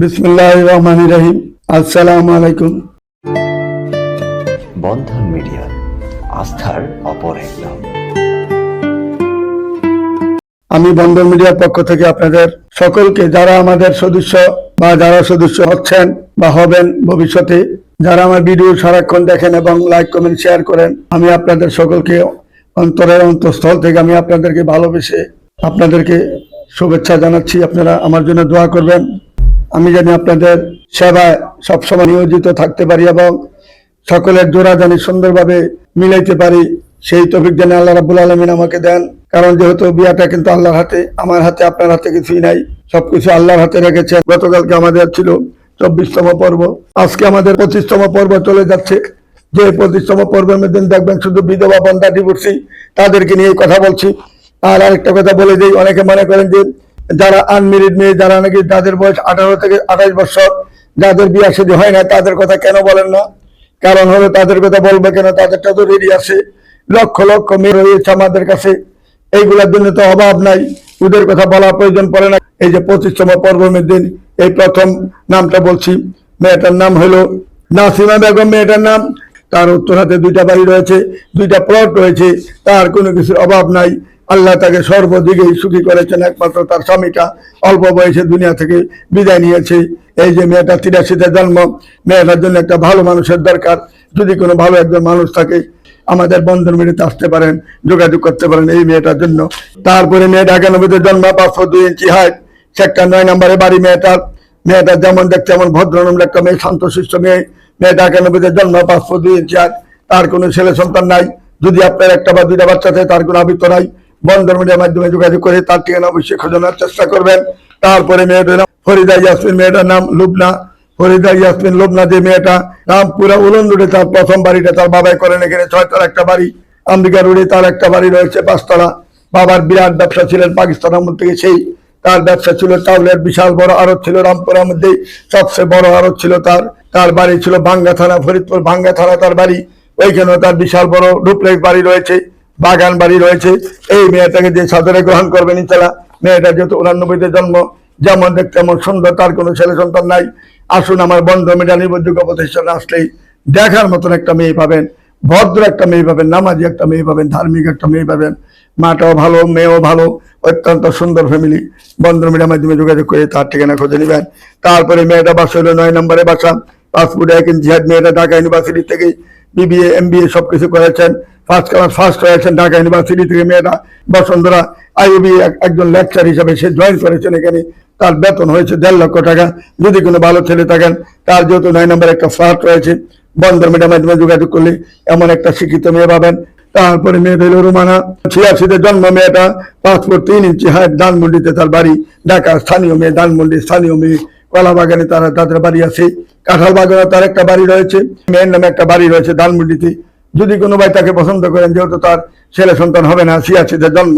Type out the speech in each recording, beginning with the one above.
বিসমুল্লাহ রহমান রহিম। আসসালামু আলাইকুম। বন্ধন মিডিয়া আস্থার অপর এক নাম। আমি বন্ধন মিডিয়ার পক্ষ থেকে আপনাদের সকলকে যারা আমাদের সদস্য বা যারা সদস্য হচ্ছেন বা হবেন ভবিষ্যতে যারা আমার ভিডিও সারাক্ষণ দেখেন এবং লাইক কমেন্ট শেয়ার করেন আমি আপনাদের সকলকে অন্তরের অন্তঃস্থল থেকে আমি আপনাদেরকে ভালোবেসে আপনাদেরকে শুভেচ্ছা জানাচ্ছি। আপনারা আমার জন্য দোয়া করবেন। আমি জানি আপনাদের সেবায় সবসময় নিয়োজিত থাকতে পারি এবং সকলের জোড়া জানি সুন্দরভাবে মিলাইতে পারি। সেই তফিক জানি আল্লাহ রাবুল আলমিন আমাকে দেন। কারণ যেহেতু বিয়াটা কিন্তু আল্লাহর হাতে, আমার হাতে, আপনার হাতে কিছুই নাই। সবকিছু আল্লাহর হাতে রেখেছেন। গতকালকে আমাদের ছিল চব্বিশতম পর্ব। আজকে আমাদের পঁচিশতম পর্ব চলে যাচ্ছে। যে পঁচিশতম পর্বের মধ্যে দেখবেন শুধু বিধবা বন্ধা ডিভোর্সি তাদেরকে নিয়ে কথা বলছি। আর আরেকটা কথা বলে দিই, অনেকে মনে করেন যে যারা আনমেরিড মেয়ে, যারা নাকি যাদের বয়স আঠারো থেকে আঠাশ বছর, যাদের বিয়ে শাদী হয় না, তাদের কথা কেন বলেন না? কারণ হলো তাদের কথা বলবে কেন? তাদেরটা তো রেডি আছে। লক্ষ লক্ষ মেয়ে রয়েছে আমাদের কাছে। এইগুলোর জন্য তো অভাব নাই। ওদের কথা বলা প্রয়োজন পড়ে না। এই যে পঁচিশতম পর্বের দিন, এই প্রথম নামটা বলছি। মেয়েটার নাম হলো নাসিমা বেগম, মেয়েটার নাম। তার উত্তর হাতে দুইটা বাড়ি রয়েছে, দুইটা প্লট রয়েছে। তার কোনো কিছুর অভাব নাই। আল্লাহ তাকে সর্বদিকেই সুখী করেছেন, একমাত্র তার স্বামীটা অল্প বয়সে দুনিয়া থেকে বিদায় নিয়েছে। এই যে মেয়েটা তিরাশিতে জন্ম, মেয়েটার জন্য একটা ভালো মানুষের দরকার। যদি কোনো ভালো একজন মানুষ থাকে, আমাদের বন্ধন মেয়েতে আসতে পারেন, যোগাযোগ করতে পারেন এই মেয়েটার জন্য। তারপরে মেয়েটা একানব্বইতে জন্ম, পাঁচশো দুই ইঞ্চি হাইট সেক্টর নয় নম্বরে বাড়ি মেয়েটার। মেয়েটা যেমন দেখতে এমন ভদ্রনম্র একটা মেয়ে, শান্ত শান্তশিষ্ট মেয়ে। মেয়েটা একানব্বইতে জন্ম, পাঁচশো দুই ইঞ্চি হাইট তার কোনো ছেলে সন্তান নাই। যদি আপনার একটা বা দুইটা বাচ্চা থাকে তার কোনো আবৃত্ত নাই। বন্ধন মিডিয়ার মাধ্যমে যোগাযোগ করে তার ঠিকানা অবশ্যই খোঁজানোর চেষ্টা করবেন। তারপরে মেয়েটার নাম ফরিদা ইয়াসমিন, মেয়েটার নাম লুবনা। ফরিদা ইয়াসমিন, লুবনা যে মেয়েটা, রামপুরা উলন্দুরে তার প্রথম বাড়িটা তার বাবাই করেন। এখানে ছয়তলা একটা বাড়ি, আম্বিকা রোডে তার একটা বাড়ি রয়েছে পাঁচতলা। বাবার বিরাট ব্যবসা ছিলেন পাকিস্তান আমল থেকে সেই, তার ব্যবসা ছিল চাউলের বিশাল বড় আড়ত ছিল রামপুরার মধ্যে সবচেয়ে বড় আড়ত ছিল তার। তার বাড়ি ছিল ভাঙ্গা থানা, ফরিদপুর ভাঙ্গা থানা তার বাড়ি। ওইখানেও তার বিশাল বড় ডুপ্লেক্স বাড়ি রয়েছে। বাগান বাড়ি রয়েছে। এই মেয়েটাকে যে সাদরে গ্রহণ করবেন ইনশাল্লাহ মেয়েটা যেহেতু উনানব্বইতে জন্ম, যেমন দেখতে এমন সুন্দর, তার কোনো ছেলে সন্তান নাই। আসুন আমার বন্ধ মিডিয়া নির্ভরযোগ্য প্রতিষ্ঠানে আসলেই দেখার মতন একটা মেয়ে পাবেন, ভদ্র একটা মেয়ে পাবেন, নামাজি একটা মেয়ে পাবেন, ধার্মিক একটা মেয়ে পাবেন। মাটাও ভালো, মেয়েও ভালো, অত্যন্ত সুন্দর ফ্যামিলি। বন্ধন মিডিয়ার মাধ্যমে যোগাযোগ করে তার ঠিকানা খুঁজে নেবেন। তারপরে মেয়েটা বাসা হলো নয় নম্বরে বাসা, পাসপোর্ট এক হাত মেয়েটা ঢাকা ইউনিভার্সিটি থেকে বিবিএ এম বি এ সবকিছু করেছেন। ফার্স্ট ক্লাস ফার্স্ট হয়েছেন ঢাকা ইউনিভার্সিটি থেকে মেয়েটা বসুন্ধরা আইবি একজন লেকচার হিসাবে সে জয়েন করেছেন এখানে। তার বেতন হয়েছে দেড় লক্ষ টাকা। যদি কোনো ভালো ছেলে থাকেন, তার যেহেতু নয় নম্বর একটা ফ্ল্যাট রয়েছে বন্ধন মিডিয়ার মাধ্যমে যোগাযোগ করলে এমন একটা শিক্ষিত মেয়ে পাবেন। তারপরে মেয়ে হইল রুমানা। ছিয়াশিতে জন্ম মেয়েটা পাসপোর্ট তিন ইঞ্চি হাইট ধানমন্ডিতে তার বাড়ি। ঢাকা স্থানীয় মেয়ে ধানমন্ডি স্থানীয় মেয়ে। কলা বাগানে তারা তাদের বাড়ি আছে কাঁঠাল বাগানে তার একটা বাড়ি রয়েছে, মেয়ের নামে একটা বাড়ি রয়েছে ধানমন্ডিতে। যদি কোনো ভাই তাকে পছন্দ করেন, যেহেতু তার ছেলে সন্তান হবে না ছিয়াশিতে জন্ম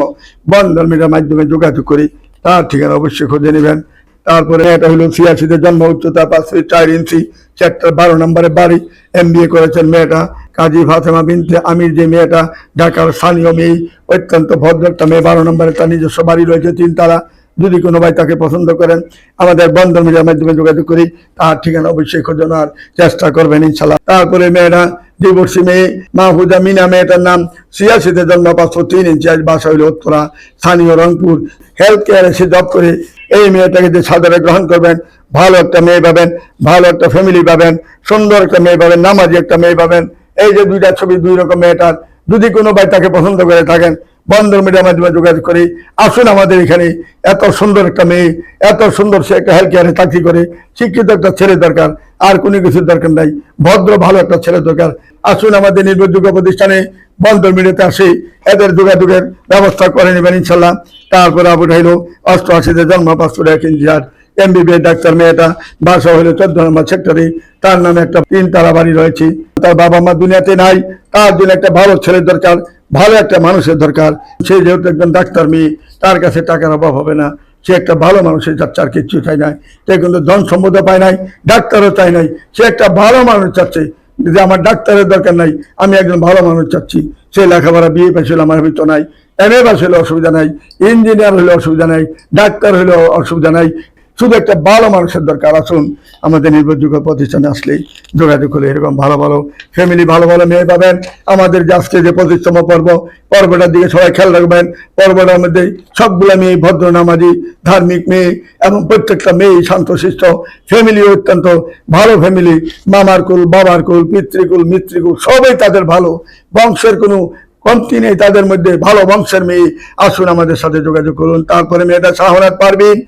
বন্ধন মিডিয়ার মাধ্যমে যোগাযোগ করি তার ঠিকানা অবশ্যই খুঁজে নেবেন। তারপরে এটা হলো ছিয়াশিতে জন্ম উচ্চতা পাঁচ চার ইঞ্চি সেক্টর বারো নম্বরে বাড়ি এম করেছেন মেয়েটা। কাজী ফাতেমা বিনতে আমির যে মেয়েটা, ঢাকার স্থানীয় মেয়ে, অত্যন্ত ভদ্র একটা মেয়ে, বারো নম্বরে তার নিজস্ব বাড়ি রয়েছে তিনতলা। যদি কোনো ভাই তাকে পছন্দ করেন, আমাদের বন্ধন মিডিয়ার মাধ্যমে যোগাযোগ করি, তার ঠিকানা অবশ্যই খোঁজানোর চেষ্টা করবেন, ইনশাল্লাহ। তারপরে মেয়েরা ডিভোর্সি মেয়ে, মাহফুজা মিনা মেয়েটার নাম ছিয়াশিতে জন্ম, পাঁচশো তিন ইঞ্চি, আজ বাসা হইল উত্তরা, স্থানীয় রংপুর। হেলথ কেয়ারে সে জব করে, এই মেয়েটাকে যে সাদরে গ্রহণ করবেন, ভালো একটা মেয়ে পাবেন, ভালো একটা ফ্যামিলি পাবেন, সুন্দর একটা মেয়ে পাবেন, নামাজি একটা মেয়ে পাবেন, এই যে দুইটা ছবি, দুই রকম মেয়েটার, যদি কোনো ভাই তাকে পছন্দ করে থাকেন বন্ধন মিডিয়ার মাধ্যমে যোগাযোগ করে। আসুন আমাদের এখানে এত সুন্দর একটা মেয়ে, এত সুন্দর সে একটা হেলথ কেয়ারে চাকরি করে, শিক্ষিত একটা ছেলে দরকার, আর কোনো কিছুর দরকার নাই। ভদ্র, ভালো একটা ছেলে দরকার। আসুন আমাদের নির্ভরযোগ্য প্রতিষ্ঠানে বন্ধন মিডিয়াতে আসে, এদের যোগাযোগের ব্যবস্থা করে নেবেন ইনশাল্লাহ তারপরে আবু হইল অষ্টআশিতে জন্ম, পাঁচশো এক ইঞ্জিনিয়ার এমবিবিএস ডাক্তার, মেয়েটা বাসা হলো চোদ্দ নম্বর সেক্টরে। তার নামে একটা তিনতলা বাড়ি রয়েছে। তার বাবা মা দুনিয়াতে নাই, তার জন্য একটা ভালো ছেলের দরকার। ভালো একটা মানুষের দরকার। সে যেহেতু একজন ডাক্তার মেয়ে, তার কাছে টাকার অভাব হবে না। সে একটা ভালো মানুষের যাচ্ছে আর কিচ্ছু চাই নাই, সে কিন্তু ধন সম্পদ পায় নাই, ডাক্তারও চাই নাই। সে একটা ভালো মানুষ চাচ্ছে যে আমার ডাক্তারের দরকার নাই, আমি একজন ভালো মানুষ চাচ্ছি। সে লেখাপড়া বিয়ে পেয়েছিল আমার ভিতর নাই, এম এ পাস হলে অসুবিধা নাই, ইঞ্জিনিয়ার হলে অসুবিধা নাই, ডাক্তার হলে অসুবিধা নাই। শুধু একটা ভালো মানুষের দরকার। আসুন, আমাদের নির্ভরযোগ্য প্রতিষ্ঠানে আসলেই যোগাযোগ করে এরকম ভালো ভালো ফ্যামিলি ভালো ভালো মেয়ে পাবেন। আমাদের যে আজকে যে পঁচিশতম পর্ব, পর্বটার দিকে সবাই খেয়াল রাখবেন। পর্বটার মধ্যে সবগুলো মেয়ে ভদ্র নামাজি ধার্মিক মেয়ে এবং প্রত্যেকটা মেয়ে শান্তশিষ্ট। ফ্যামিলি অত্যন্ত ভালো ফ্যামিলি মামার কুল, বাবার কুল পিতৃকুল মিত্রিকুল সবাই তাদের ভালো। বংশের কোনো কমতি নেই তাদের মধ্যে। ভালো বংশের মেয়ে। আসুন আমাদের সাথে যোগাযোগ করুন। তারপরে মেয়েটা শাহরাত পারবিন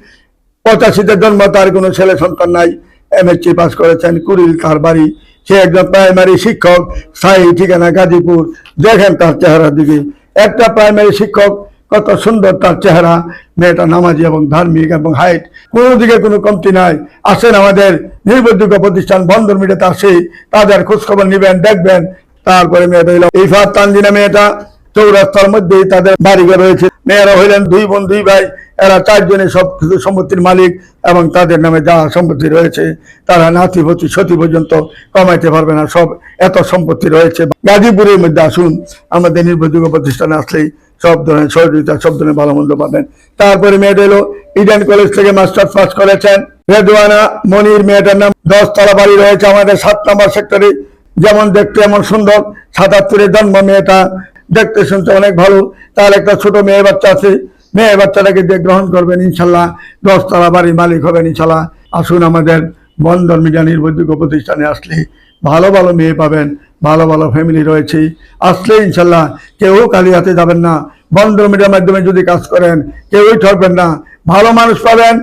পঁচাশিতে জন্ম, তার কোনো ছেলে সন্তান নাই। এমএসসি পাস করেছেন, কুড়িল তার বাড়ি। সে একজন প্রাইমারি শিক্ষক, স্থায়ী ঠিকানা গাজীপুর। দেখেন তার চেহারার দিকে। একটা প্রাইমারি শিক্ষক, কত সুন্দর তার চেহারা। মেয়েটা নামাজি এবং ধার্মিক এবং হাইট কোনো দিকে কোনো কমতি নাই। আসেন আমাদের নির্ভরযোগ্য প্রতিষ্ঠান বন্দর মিডিয়াতে আসে তাদের খোঁজখবর নেবেন, দেখবেন। তারপরে মেয়েটা ইফাত তানজিনা মেয়েটা চৌরাস্তার মধ্যেই তাদের বাড়িঘর রয়েছে। মেয়েরা হইলেন দুই বোন, দুই ভাই। এরা চারজনে সব কিছু সম্পত্তির মালিক এবং তাদের নামে যা সম্পত্তি রয়েছে, তারা নাতি ভতি সতী পর্যন্ত কমাইতে পারবে না। সব এত সম্পত্তি রয়েছে। গাজীপুরের মধ্যে আসুন, আমাদের নির্ভরযোগ্য প্রতিষ্ঠানে আসলেই সব ধরনের সহযোগিতা, সব ধরনের ভালো মন্দ পাবেন। তারপরে মেয়েটা এলো, ইডেন কলেজ থেকে মাস্টার্স পাস করেছেন। রেদওয়ানা মনির মেয়েটার নাম দশতলা বাড়ি রয়েছে আমাদের সাত নম্বর সেক্টরে। যেমন দেখতে এমন সুন্দর, সাতাত্তরের জন্ম মেয়েটা। দেখতে শুনতে অনেক ভালো। তার একটা ছোট মেয়ে বাচ্চা আছে। মেয়ে বাচ্চাটাকে দিয়ে গ্রহণ করবেন ইনশাল্লাহ। দশতলা বাড়ির মালিক হবেন ইনশাল্লাহ। আসুন আমাদের বন্দর মিডিয়া নির্ভরযোগ্য প্রতিষ্ঠানে আসলে ভালো ভালো মেয়ে পাবেন, ভালো ভালো ফ্যামিলি রয়েছে। আসলে ইনশাল্লাহ কেউ কালিয়াতে যাবেন না। বন্দর মিডিয়ার মাধ্যমে যদি কাজ করেন, কেউই ঠকবেন না। ভালো মানুষ পাবেন,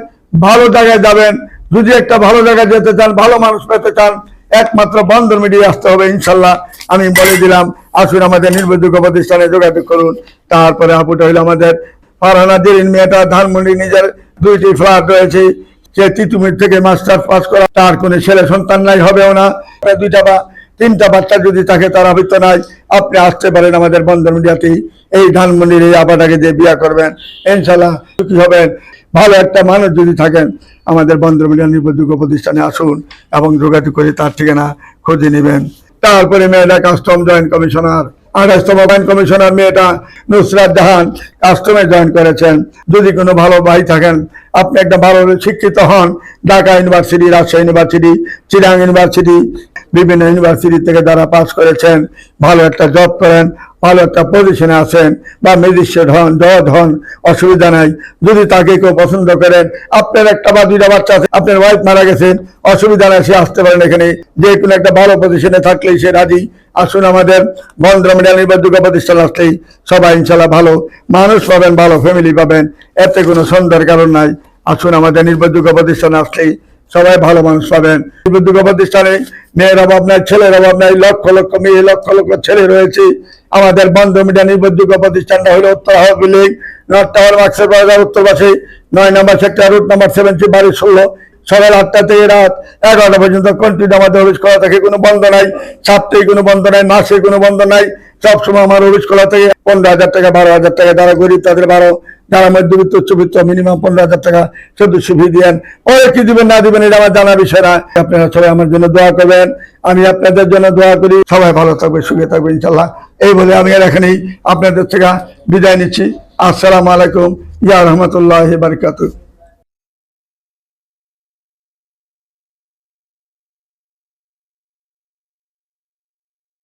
ভালো জায়গায় যাবেন। যদি একটা ভালো জায়গায় যেতে চান, ভালো মানুষ পেতে চান, একমাত্র বন্দর মিডিয়া আসতে হবে ইনশাল্লাহ। আমি বলে দিলাম, আসুন আমাদের নির্ভরযোগ্য প্রতিষ্ঠানে যোগাযোগ করুন। তারপরে আপুটা হইল আমাদের ফারহানা জেরিন মেয়েটা, ধানমন্ডি নিজের দুইটি ফ্ল্যাট রয়েছে সে তিতুমির থেকে মাস্টার পাস করা। তার কোনো ছেলে সন্তান নাই, হবেও না। দুইটা বা, তিনটা বাচ্চা যদি থাকে, তার আবৃত্ত নাই। আপনি আসতে পারেন আমাদের বন্দর মিডিয়াতেই। এই ধানমন্ডির এই আবাটাকে দিয়ে বিয়া করবেন, ইনশাল্লাহ সুখী হবেন। ভালো একটা মানুষ যদি থাকেন, আমাদের বন্দর মিডিয়া নির্ভরযোগ্য প্রতিষ্ঠানে আসুন এবং যোগাযোগ করে তার ঠিকানা খুঁজে নেবেন। তারপরে মেয়েটা কাস্টম জয়েন্ট কমিশনার আঠাশতম জয়েন্ট কমিশনার মেয়েটা নুসরাত জাহান কাস্টমে জয়েন করেছেন। যদি কোনো ভালো ভাই থাকেন, আপনি একটা ভালো শিক্ষিত হন, Dhaka university Rajshahi university Chirang university বিভিন্ন ইউনিভার্সিটি থেকে যারা পাস করেছেন, ভালো একটা জব করেন ভালো একটা পজিশনে আছেন বা ম্যাজিস্ট্রেট হন, জজ হন, অসুবিধা নাই। যদি তাকে কেউ পছন্দ করেন, আপনার একটা বা দুইটা বাচ্চা আছে, আপনার ওয়াইফ মারা গেছেন, অসুবিধা নাই, সে আসতে পারেন এখানে। যে কোনো একটা ভালো পজিশনে থাকলেই সে রাজি। আসুন আমাদের বন্দ্র মিডিয়া নির্ভরযোগ্য প্রতিষ্ঠান আসলেই সবাই ইনশাল্লাহ ভালো। মানুষ পাবেন, ভালো ফ্যামিলি পাবেন। এতে কোনো সন্দেহের কারণ নাই। আসুন আমাদের নির্ভরযোগ্য প্রতিষ্ঠানে আসলেই সবাই ভালো মানুষ পাবেন। নির্ভরযোগ্য প্রতিষ্ঠানে মেয়ের অভাব নাই, ছেলের অভাব নাই, লক্ষ লক্ষ মেয়ে, লক্ষ লক্ষ ছেলে রয়েছে। আমাদের বন্ধ মিডিয়া নির্ভরযোগ্য প্রতিষ্ঠানটা হলো উত্তর হাওয়া নর্থ টাওয়ার, মার্কসের বাজার, উত্তর পাশে নয় নম্বর সেক্টর, রুট নম্বর সেভেন্টি বাড়ি ষোলো, সকাল আটটা থেকে রাত এগারোটা পর্যন্ত কন্টিনিউ আমাদের অফিস খোলা থাকে, কোনো বন্ধ নাই। সাপ্তাহিক কোনো বন্ধ নাই মাসে কোনো বন্ধ নাই। সবসময় আমার অফিস খোলা থেকে, পনেরো হাজার টাকা, বারো হাজার টাকা যারা গরিব, তাদের বারো যারা মধ্যবিত্ত, উচ্চবিত্ত মিনিমাম পনেরো হাজার টাকা চোদ্দশো ফি দিয়েন। কি দিবেন, না দিবেন, এটা আমার জানা বিষয় না। আপনারা সবাই আমার জন্য দোয়া করবেন। আমি আপনাদের জন্য দোয়া করি। সবাই ভালো থাকবে সুখে থাকবে ইনশাল্লাহ এই বলে আমি আর এখানেই আপনাদের থেকে বিদায় নিচ্ছি। আসসালামু আলাইকুম। ইয়া রহমতুল্লাহ বারকাতুহ।